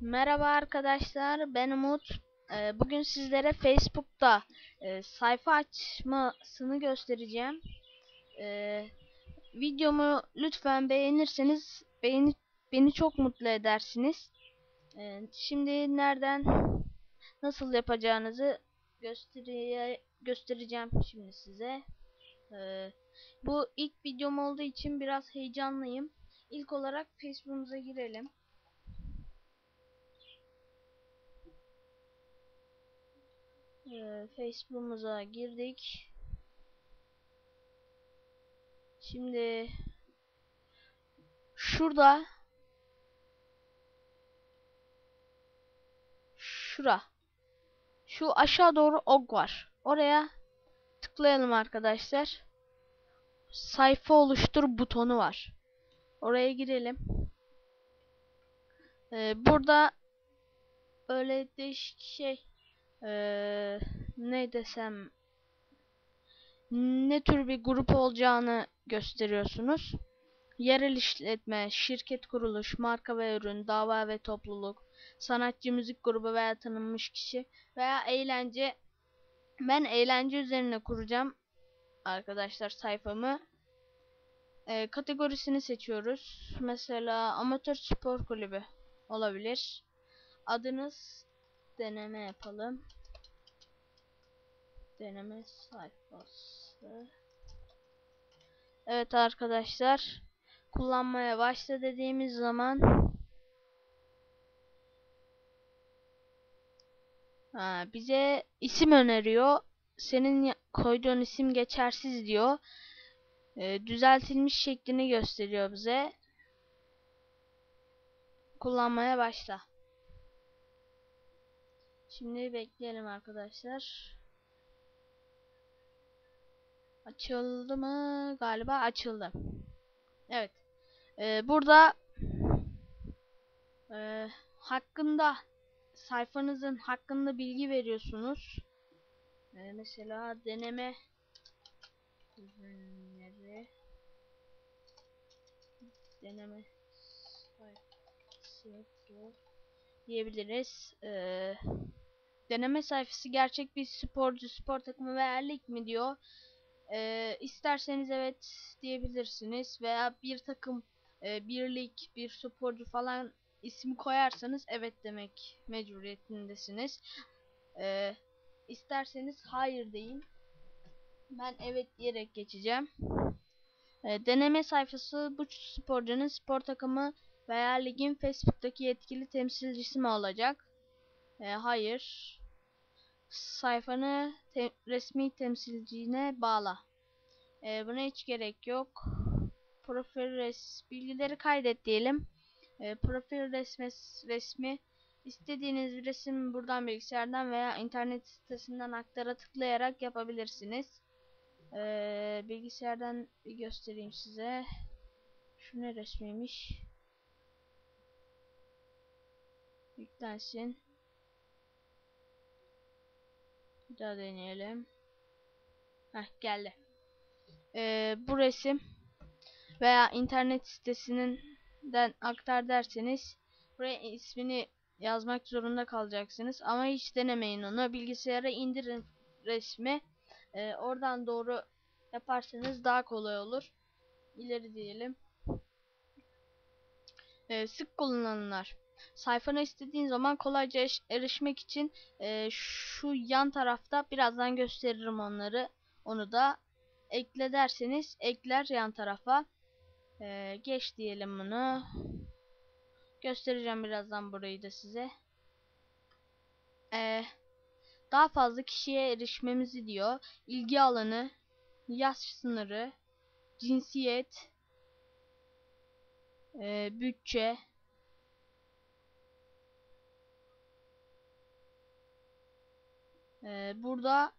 Merhaba arkadaşlar, ben Umut. Ee, bugün sizlere Facebook'ta e, sayfa açmasını göstereceğim. Ee, videomu lütfen beğenirseniz beğeni, beni çok mutlu edersiniz. Ee, şimdi nereden nasıl yapacağınızı göstere göstereceğim şimdi size. Ee, bu ilk videom olduğu için biraz heyecanlıyım. İlk olarak Facebook'umuza girelim. Ee, Facebook'umuza girdik. Şimdi şurada şura şu aşağı doğru ok var. Oraya tıklayalım arkadaşlar. Sayfa oluştur butonu var. Oraya girelim. Ee, burada böyle değişik şey ee, ne desem ne tür bir grup olacağını gösteriyorsunuz. Yerel işletme, şirket kuruluş, marka ve ürün, dava ve topluluk, sanatçı, müzik grubu veya tanınmış kişi veya eğlence. Ben eğlence üzerine kuracağım arkadaşlar sayfamı. Ee, kategorisini seçiyoruz. Mesela amatör spor kulübü olabilir. Adınız deneme yapalım. Deneme sayfası. Evet arkadaşlar. Kullanmaya başla dediğimiz zaman ha, bize isim öneriyor. Senin koyduğun isim geçersiz diyor. E, düzeltilmiş şeklini gösteriyor bize. Kullanmaya başla. Şimdi bekleyelim arkadaşlar. Açıldı mı? Galiba açıldı. Evet. Ee, burada e, hakkında sayfanızın hakkında bilgi veriyorsunuz. Ee, mesela deneme ürünleri deneme sayfası diyebiliriz. Ee, deneme sayfası gerçek bir sporcu, spor takımı veya lig mi diyor. Ee, isterseniz evet diyebilirsiniz veya bir takım, e, bir lig, bir sporcu falan ismi koyarsanız evet demek mecburiyetindesiniz. Ee, isterseniz hayır deyin. Ben evet diyerek geçeceğim. Ee, deneme sayfası bu sporcunun spor takımı veya ligin Facebook'taki yetkili temsilcisi mi olacak? Ee, hayır sayfanı te resmi temsilcine bağla. Ee, buna hiç gerek yok. Profil res bilgileri kaydet diyelim. Ee, profil resmi, resmi istediğiniz bir resim buradan bilgisayardan veya internet sitesinden aktara tıklayarak yapabilirsiniz. Ee, bilgisayardan bir göstereyim size. Şu ne resmiymiş? Yüklensin. Daha deneyelim. Heh geldi. Ee, bu resim veya internet sitesinden aktar derseniz buraya ismini yazmak zorunda kalacaksınız. Ama hiç denemeyin onu. Bilgisayara indirin resmi. Ee, oradan doğru yaparsanız daha kolay olur. İleri diyelim. Ee, sık kullanılanlar. Sayfana istediğin zaman kolayca erişmek için e, şu yan tarafta birazdan gösteririm onları. Onu da ekle derseniz ekler yan tarafa. E, geç diyelim bunu. Göstereceğim birazdan burayı da size. E, daha fazla kişiye erişmemizi diyor. İlgi alanı, yaş sınırı, cinsiyet, e, bütçe, Ee, burada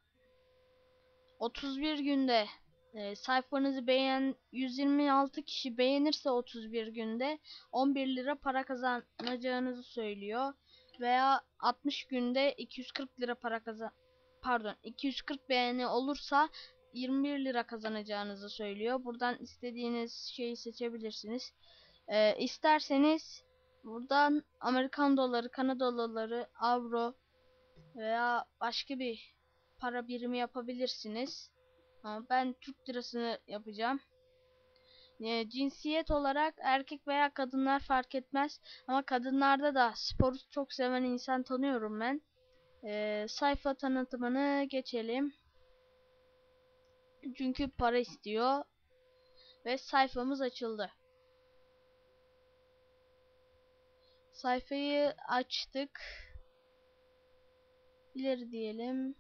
31 günde e, sayfanızı beğen 126 kişi beğenirse 31 günde 11 lira para kazanacağınızı söylüyor veya 60 günde 240 lira para kazan pardon 240 beğeni olursa 21 lira kazanacağınızı söylüyor. Buradan istediğiniz şeyi seçebilirsiniz. Ee, isterseniz Buradan Amerikan doları, Kanada doları, avro veya başka bir para birimi yapabilirsiniz. Ama ben Türk lirasını yapacağım. E, cinsiyet olarak erkek veya kadınlar fark etmez. Ama kadınlarda da sporu çok seven insan tanıyorum ben. E, sayfa tanıtımını geçelim. Çünkü para istiyor. Ve sayfamız açıldı. Sayfayı açtık. İleri diyelim.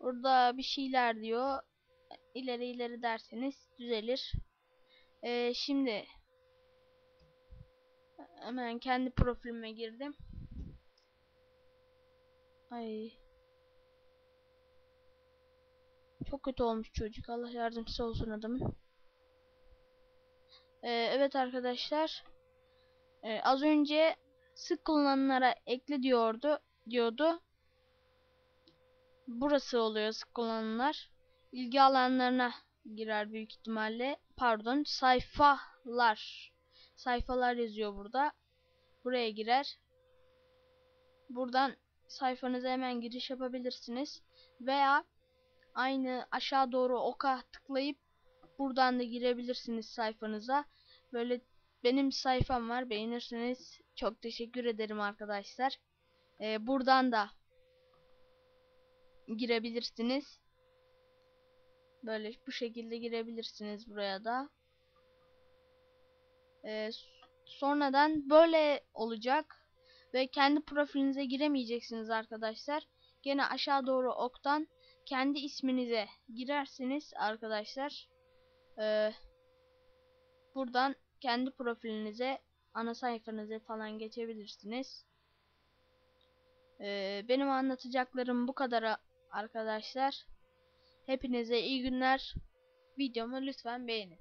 Orada bir şeyler diyor. İleri ileri derseniz düzelir. Ee, şimdi hemen kendi profilime girdim. Ay. Çok kötü olmuş çocuk. Allah yardımcısı olsun adamın. Ee, evet arkadaşlar. Ee, az önce sık kullananlara ekle diyordu. Diyordu. Burası oluyor sık kullananlar. İlgi alanlarına girer büyük ihtimalle. Pardon sayfalar. Sayfalar yazıyor burada. Buraya girer. Buradan sayfanıza hemen giriş yapabilirsiniz. Veya aynı aşağı doğru oka tıklayıp buradan da girebilirsiniz sayfanıza. Böyle benim sayfam var. Beğenirseniz çok teşekkür ederim arkadaşlar. Ee, buradan da girebilirsiniz. Böyle bu şekilde girebilirsiniz buraya da. Ee, sonradan böyle olacak. Ve kendi profilinize giremeyeceksiniz arkadaşlar. Gene aşağı doğru oktan kendi isminize girersiniz arkadaşlar. Ee, buradan kendi profilinize ana sayfanıza falan geçebilirsiniz. Ee, benim anlatacaklarım bu kadar arkadaşlar. Hepinize iyi günler. Videomu lütfen beğenin.